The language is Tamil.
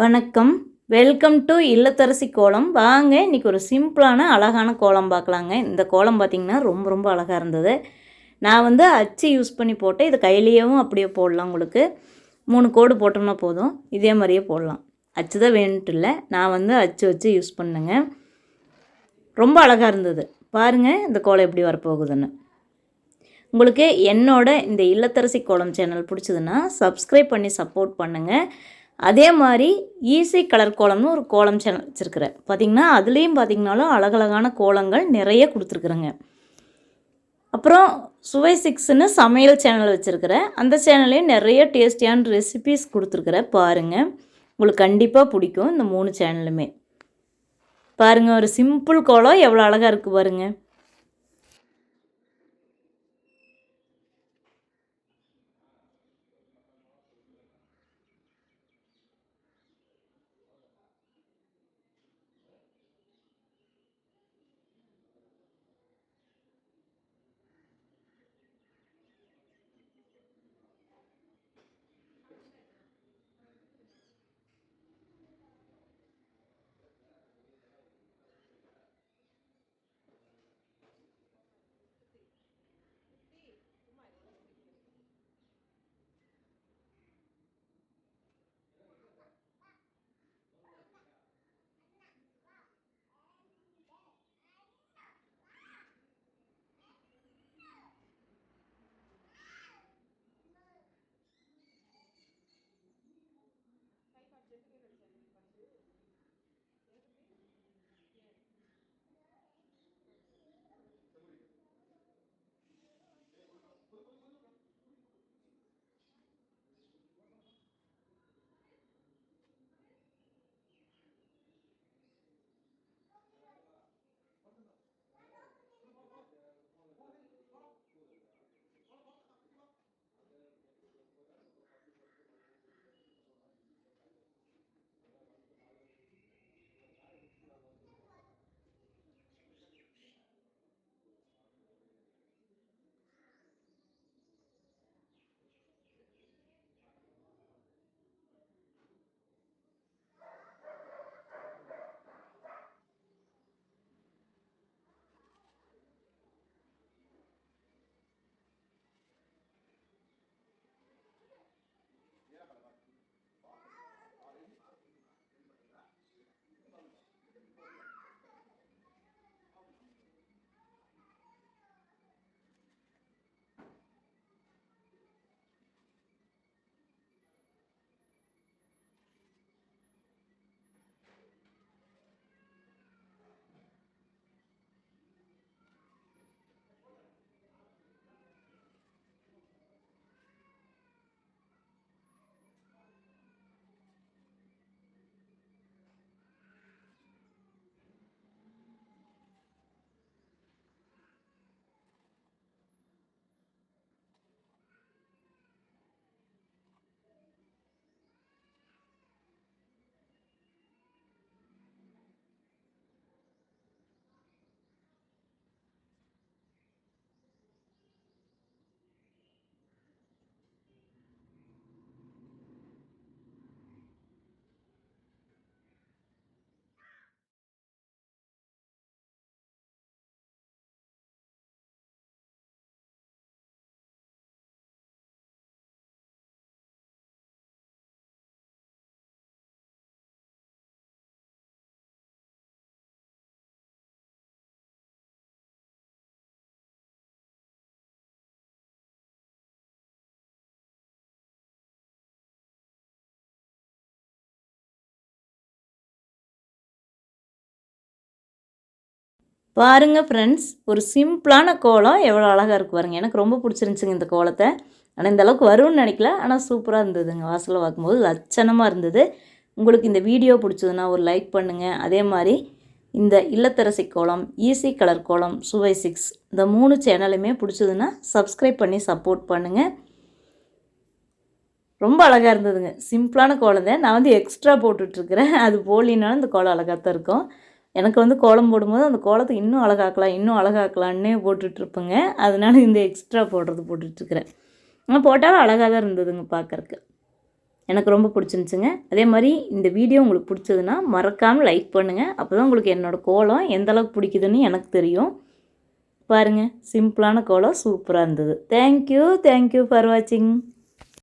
வணக்கம். வெல்கம் டு இல்லத்தரசி கோலம். வாங்க இன்றைக்கி ஒரு சிம்பிளான அழகான கோலம் பார்க்கலாங்க. இந்த கோலம் பார்த்திங்கன்னா ரொம்ப ரொம்ப அழகாக இருந்தது. நான் வந்து அச்சு யூஸ் பண்ணி போட்டேன் இது கையிலேயும் அப்படியே போடலாம் உங்களுக்கு. மூணு கோடு போட்டோம்னா போதும். இதே மாதிரியே போடலாம். அச்சு தான் வேணுன்ட்டு இல்லை. நான் வந்து அச்சு வச்சு யூஸ் பண்ணுங்க. ரொம்ப அழகாக இருந்தது. பாருங்கள் இந்த கோலம் எப்படி வரப்போகுதுன்னு. உங்களுக்கு என்னோட இந்த இல்லத்தரசி கோலம் சேனல் பிடிச்சதுன்னா சப்ஸ்கிரைப் பண்ணி சப்போர்ட் பண்ணுங்கள் அதே மாதிரி ஈஸி கலர் கோலம்னு ஒரு கோலம் சேனல் வச்சுருக்கிறேன். பார்த்திங்கன்னா அதுலேயும் பார்த்திங்கனாலும் அழகழகான கோலங்கள் நிறைய கொடுத்துருக்குறேங்க. அப்புறம் சுவை சிக்ஸ்னு சமையல் சேனல் வச்சுருக்கிறேன். அந்த சேனல்லையும் நிறைய டேஸ்டியான ரெசிபீஸ் கொடுத்துருக்குறேன். பாருங்கள் உங்களுக்கு கண்டிப்பாக பிடிக்கும் இந்த மூணு சேனலுமே. பாருங்கள் ஒரு சிம்பிள் கோலம் எவ்வளோ அழகாக இருக்குது பாருங்கள் பாருங்கள் ஃப்ரெண்ட்ஸ் ஒரு சிம்பிளான கோலம் எவ்வளோ அழகாக இருக்கு பாருங்கள் எனக்கு ரொம்ப பிடிச்சிருந்துச்சுங்க இந்த கோலத்தை. ஆனால் இந்த அளவுக்கு வரும்னு நினைக்கல. ஆனால் சூப்பராக இருந்ததுங்க. வாசலில் பார்க்கும்போது லட்சணமாக இருந்தது. உங்களுக்கு இந்த வீடியோ பிடிச்சதுன்னா ஒரு லைக் பண்ணுங்கள் அதே மாதிரி இந்த இல்லத்தரசி கோலம் ஈஸி கலர் கோலம் சுவை சிக்ஸ் இந்த மூணு சேனலுமே பிடிச்சதுன்னா சப்ஸ்கிரைப் பண்ணி சப்போர்ட் பண்ணுங்கள் ரொம்ப அழகாக இருந்ததுங்க. சிம்பிளான கோலம் தான். நான் வந்து எக்ஸ்ட்ரா போட்டுட்ருக்குறேன் அது போலினாலும் இந்த கோலம் அழகாக தான் இருக்கும். எனக்கு வந்து கோலம் போடும்போது அந்த கோலத்தை இன்னும் அழகாக்கலாம் இன்னும் அழகாக்கலான்னே போட்டுட்ருப்பேங்க. அதனால இந்த எக்ஸ்ட்ரா போடுறது போட்டுட்ருக்குறேன். ஆனால் போட்டாலும் அழகாக தான் இருந்ததுங்க பார்க்குறக்கு எனக்கு ரொம்ப பிடிச்சிருந்துச்சுங்க. அதே மாதிரி இந்த வீடியோ உங்களுக்கு பிடிச்சதுன்னா மறக்காமல் லைக் பண்ணுங்கள் அப்போ தான் உங்களுக்கு என்னோடய கோலம் எந்த அளவுக்கு பிடிக்குதுன்னு எனக்கு தெரியும். பாருங்கள் சிம்பிளான கோலம் சூப்பராக இருந்தது. தேங்க்யூ தேங்க்யூ ஃபார் வாட்சிங்